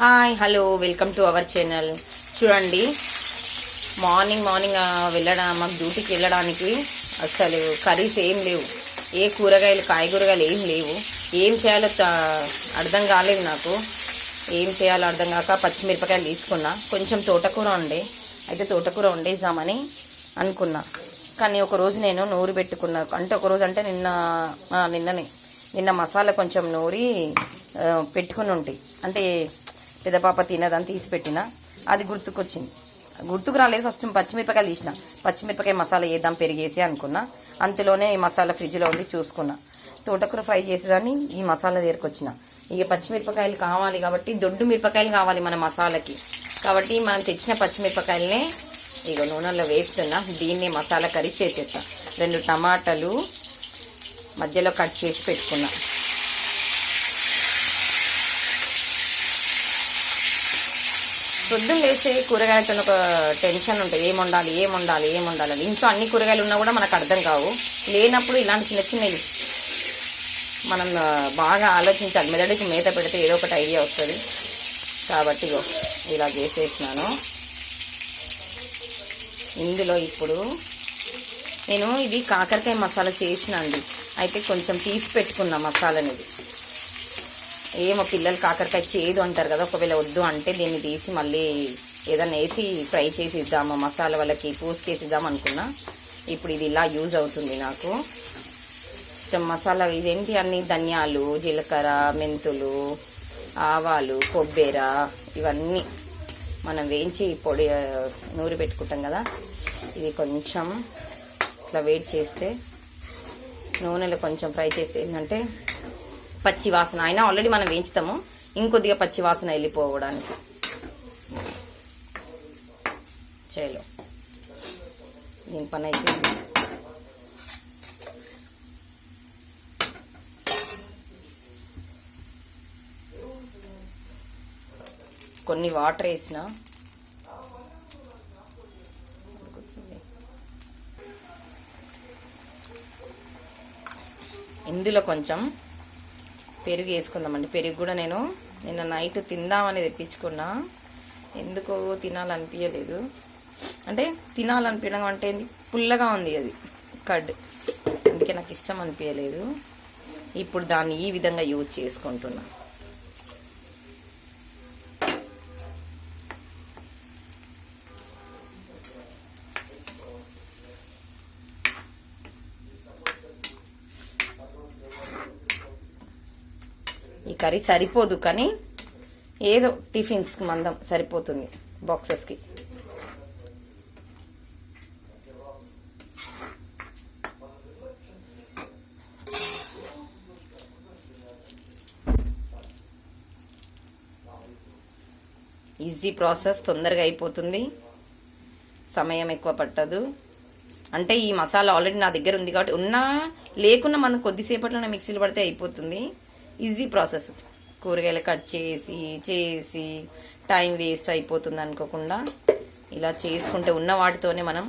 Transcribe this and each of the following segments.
Hi hello welcome to our channel చూడండి morning morning వెళ్ళడా వెళ్ళడం మాకు డ్యూటీకి వెళ్ళడానికి అసలు కర్రీస్ ఏం లేవు. ఏ కూరగాయలు కాయగూరగాయలు ఏం లేవు. ఏం చేయాలో త- అర్థం కాలేదు నాకు. ఏం చేయాలో అర్థం కాక పచ్చిమిరపకాయలు తీసుకున్నా. కొంచెం తోటకూర ఉండే అయితే తోటకూర వండేసామని అనుకున్నా. కానీ ఒక రోజు నేను నూరి పెట్టుకున్నా. అంటే ఒక రోజు అంటే నిన్న నిన్ననే. నిన్న మసాలా కొంచెం నూరి పెట్టుకుని ఉంటాయి అంటే పెద్ద పాప తినదని తీసి పెట్టిన అది గుర్తుకొచ్చింది. గుర్తుకు రాలేదు ఫస్ట్ పచ్చిమిరపకాయలు తీసిన. పచ్చిమిరపకాయ మసాలా వేద్దాం పెరిగేసి అనుకున్నా. అంతలోనే ఈ మసాలా ఫ్రిడ్జ్లో ఉంది చూసుకున్నా. తోటకూర ఫ్రై చేసేదాన్ని ఈ మసాలా దగ్గరకొచ్చిన. ఇక పచ్చిమిరపకాయలు కావాలి కాబట్టి దొడ్డు మిరపకాయలు కావాలి మన మసాలాకి. కాబట్టి మనం తెచ్చిన పచ్చిమిరపకాయలనే ఇక నూనెలో వేస్తున్నా దీన్ని మసాలా కర్రీ చేసేస్తా. రెండు టమాటాలు మధ్యలో కట్ చేసి పెట్టుకున్నా. పొద్దున్న లేసే కూరగాయలతో ఒక టెన్షన్ ఉంటుంది. ఏం వండాలి ఏం వండాలి ఏం వండాలి అని. ఇంట్లో అన్ని కూరగాయలు ఉన్నా కూడా మనకు అర్థం కావు. లేనప్పుడు ఇలాంటి చిన్న చిన్నవి మనం బాగా ఆలోచించాలి. మెదడుకి మేత పెడితే ఏదో ఒకటి ఐడియా వస్తుంది. కాబట్టి ఇలా చేసేసినాను. ఇందులో ఇప్పుడు నేను ఇది కాకరకాయ మసాలా చేసిన అండి. అయితే కొంచెం తీసి పెట్టుకున్నా మసాలా అనేది ఏమో పిల్లలు కాకరకాయ చేదు అంటారు కదా ఒకవేళ వద్దు అంటే దీన్ని తీసి మళ్ళీ ఏదైనా వేసి ఫ్రై చేసి ఇద్దాము మసాలా వాళ్ళకి పూసుకేసి ఇద్దాం అనుకున్నా. ఇప్పుడు ఇది ఇలా యూజ్ అవుతుంది నాకు. కొంచెం మసాలా ఇదేంటి అన్ని? ధనియాలు జీలకర్ర మెంతులు ఆవాలు కొబ్బెర ఇవన్నీ మనం వేయించి పొడి నూరి పెట్టుకుంటాం కదా. ఇది కొంచెం ఇట్లా వేడి చేస్తే నూనెలో కొంచెం ఫ్రై చేస్తే ఏంటంటే పచ్చి వాసన అయినా ఆల్రెడీ మనం వేయించుతాము. ఇంకొద్దిగా పచ్చి వాసన వెళ్ళిపోవడానికి. చేయలో దీని పని అయితే కొన్ని వాటర్ వేసిన. ఇందులో కొంచెం పెరుగు వేసుకుందామండి. పెరుగు కూడా నేను నిన్న నైట్ తిందామని తెప్పించుకున్నా. ఎందుకో తినాలనిపించలేదు అంటే తినాలనిపించడం అంటే ఏంది? పుల్లగా ఉంది అది కడ్ అందుకే నాకు ఇష్టం అనిపించలేదు ఇప్పుడు దాన్ని ఈ విధంగా యూజ్ చేసుకుంటున్నాను ఈ కర్రీ సరిపోదు కానీ ఏదో టిఫిన్స్కి మందం సరిపోతుంది బాక్సెస్కి. ఈజీ ప్రాసెస్ తొందరగా అయిపోతుంది. సమయం ఎక్కువ పట్టదు. అంటే ఈ మసాలా ఆల్రెడీ నా దగ్గర ఉంది కాబట్టి ఉన్నా లేకున్నా మనం కొద్దిసేపట్లోనే మిక్సీలు పడితే అయిపోతుంది. ఈజీ ప్రాసెస్ కూరగాయలు కట్ చేసి చేసి టైం వేస్ట్ అయిపోతుంది అనుకోకుండా ఇలా చేసుకుంటే ఉన్న వాటితోనే మనం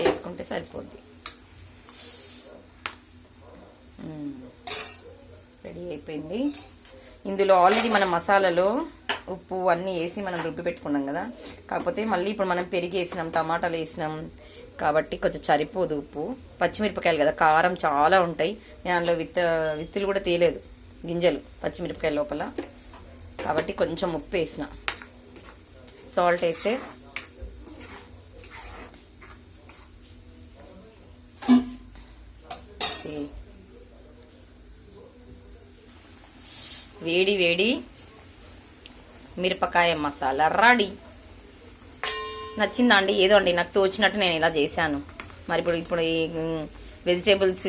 చేసుకుంటే సరిపోద్ది. రెడీ అయిపోయింది. ఇందులో ఆల్రెడీ మనం మసాలాలో ఉప్పు అన్నీ వేసి మనం రుబ్బి పెట్టుకున్నాం కదా. కాకపోతే మళ్ళీ ఇప్పుడు మనం పెరిగి వేసినాం టమాటాలు వేసినాం కాబట్టి కొంచెం సరిపోదు ఉప్పు. పచ్చిమిరపకాయలు కదా కారం చాలా ఉంటాయి. నేను అందులో విత్త విత్తులు కూడా తీయలేదు గింజలు పచ్చిమిరపకాయల లోపల. కాబట్టి కొంచెం ఉప్పు వేసిన. సాల్ట్ వేస్తే వేడి వేడి మిరపకాయ మసాలా రెడీ. నచ్చిందా అండి ఏదో అండి నాకు తోచినట్టు నేను ఇలా చేశాను. మరి ఇప్పుడు ఇప్పుడు ఈ వెజిటేబుల్స్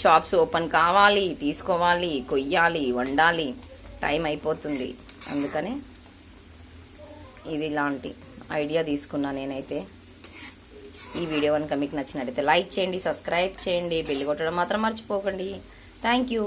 షాప్స్ ఓపెన్ కావాలి తీసుకోవాలి కొయ్యాలి వండాలి టైం అయిపోతుంది. అందుకని ఇది ఇలాంటి ఐడియా తీసుకున్నా నేనైతే. ఈ వీడియో కనుక మీకు నచ్చినట్టయితే లైక్ చేయండి సబ్స్క్రైబ్ చేయండి బిల్లు కొట్టడం మాత్రం మర్చిపోకండి. Thank you.